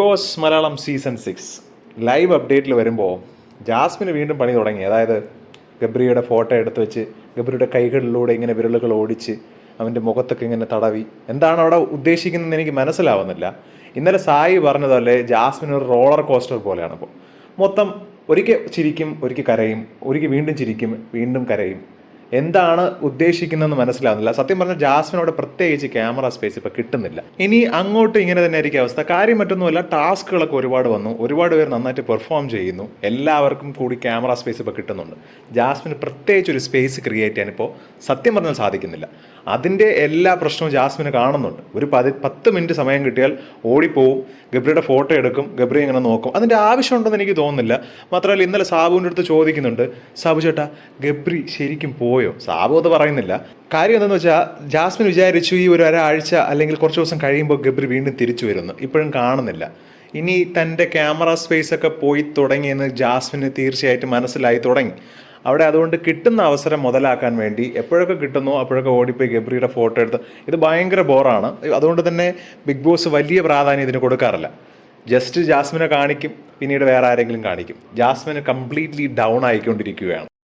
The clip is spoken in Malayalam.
Boss Malayalam season six live അപ്ഡേറ്റിൽ വരുമ്പോൾ ജാസ്മിന് വീണ്ടും പണി തുടങ്ങി. അതായത് ഗബ്രിയുടെ ഫോട്ടോ എടുത്ത് വെച്ച് ഗബ്രിയുടെ കൈകളിലൂടെ ഇങ്ങനെ വിരലുകൾ ഓടിച്ച് അവന്റെ മുഖത്തൊക്കെ ഇങ്ങനെ തടവി. എന്താണ് അവിടെ ഉദ്ദേശിക്കുന്നതെന്ന് എനിക്ക് മനസ്സിലാവുന്നില്ല. ഇന്നലെ സായി പറഞ്ഞതല്ലേ ജാസ്മിൻ ഒരു റോളർ കോസ്റ്റർ പോലെയാണ് ഇപ്പോൾ മൊത്തം ഒരിക്കൽ ചിരിക്കും ഒരിക്കൽ കരയും ഒരിക്കൽ വീണ്ടും ചിരിക്കും വീണ്ടും കരയും. എന്താണ് ഉദ്ദേശിക്കുന്നതെന്ന് മനസ്സിലാവുന്നില്ല. സത്യം പറഞ്ഞാൽ ജാസ്മിനോട് പ്രത്യേകിച്ച് ക്യാമറ സ്പേസ് ഇപ്പോൾ കിട്ടുന്നില്ല. ഇനി അങ്ങോട്ട് ഇങ്ങനെ തന്നെ ആയിരിക്കും അവസ്ഥ. കാര്യം മറ്റൊന്നുമല്ല ടാസ്കുകളൊക്കെ ഒരുപാട് വന്നു. ഒരുപാട് പേർ നന്നായിട്ട് പെർഫോം ചെയ്യുന്നു. എല്ലാവർക്കും കൂടി ക്യാമറ സ്പേസ് ഇപ്പോൾ കിട്ടുന്നുണ്ട്. ജാസ്മിന് പ്രത്യേകിച്ച് ഒരു സ്പേസ് ക്രിയേറ്റ് ചെയ്യാൻ ഇപ്പോൾ സത്യം പറഞ്ഞാൽ സാധിക്കുന്നില്ല. അതിന്റെ എല്ലാ പ്രശ്നവും ജാസ്മിന് കാണുന്നുണ്ട്. ഒരു പതി പത്ത് മിനിറ്റ് സമയം കിട്ടിയാൽ ഓടിപ്പോവും. ഗബ്രിയുടെ ഫോട്ടോ എടുക്കും. ഗബ്രി ഇങ്ങനെ നോക്കും. അതിന്റെ ആവശ്യമുണ്ടെന്ന് എനിക്ക് തോന്നുന്നില്ല. മാത്രമല്ല ഇന്നലെ സാബുവിന്റെ അടുത്ത് ചോദിക്കുന്നുണ്ട് സാബു ചേട്ടാ ഗബ്രി ശരിക്കും പോയോ? സാബു അത് പറയുന്നില്ല. കാര്യം എന്താണെന്ന് വെച്ചാൽ ജാസ്മിൻ വിചാരിച്ചു ഈ ഒരു ഒരാഴ്ച അല്ലെങ്കിൽ കുറച്ച് ദിവസം കഴിയുമ്പോൾ ഗബ്രി വീണ്ടും തിരിച്ചു വരുന്നു. ഇപ്പോഴും കാണുന്നില്ല. ഇനി തന്റെ ക്യാമറ സ്പേസ് ഒക്കെ പോയി തുടങ്ങിയെന്ന് ജാസ്മിന് തീർച്ചയായിട്ടും മനസ്സിലായി തുടങ്ങി. അവിടെ അതുകൊണ്ട് കിട്ടുന്ന അവസരം മുതലാക്കാൻ വേണ്ടി എപ്പോഴൊക്കെ കിട്ടുന്നു അപ്പോഴൊക്കെ ഓടിപ്പോയി ഗബ്രിയുടെ ഫോട്ടോ എടുത്ത്. ഇത് ഭയങ്കര ബോറാണ്. അതുകൊണ്ട് തന്നെ ബിഗ് ബോസ് വലിയ പ്രാധാന്യം ഇതിന് കൊടുക്കാറില്ല. ജസ്റ്റ് ജാസ്മിനെ കാണിക്കും പിന്നീട് വേറെ ആരെങ്കിലും കാണിക്കും. ജാസ്മിന് കംപ്ലീറ്റ്ലി ഡൗൺ ആയിക്കൊണ്ടിരിക്കുകയാണ്.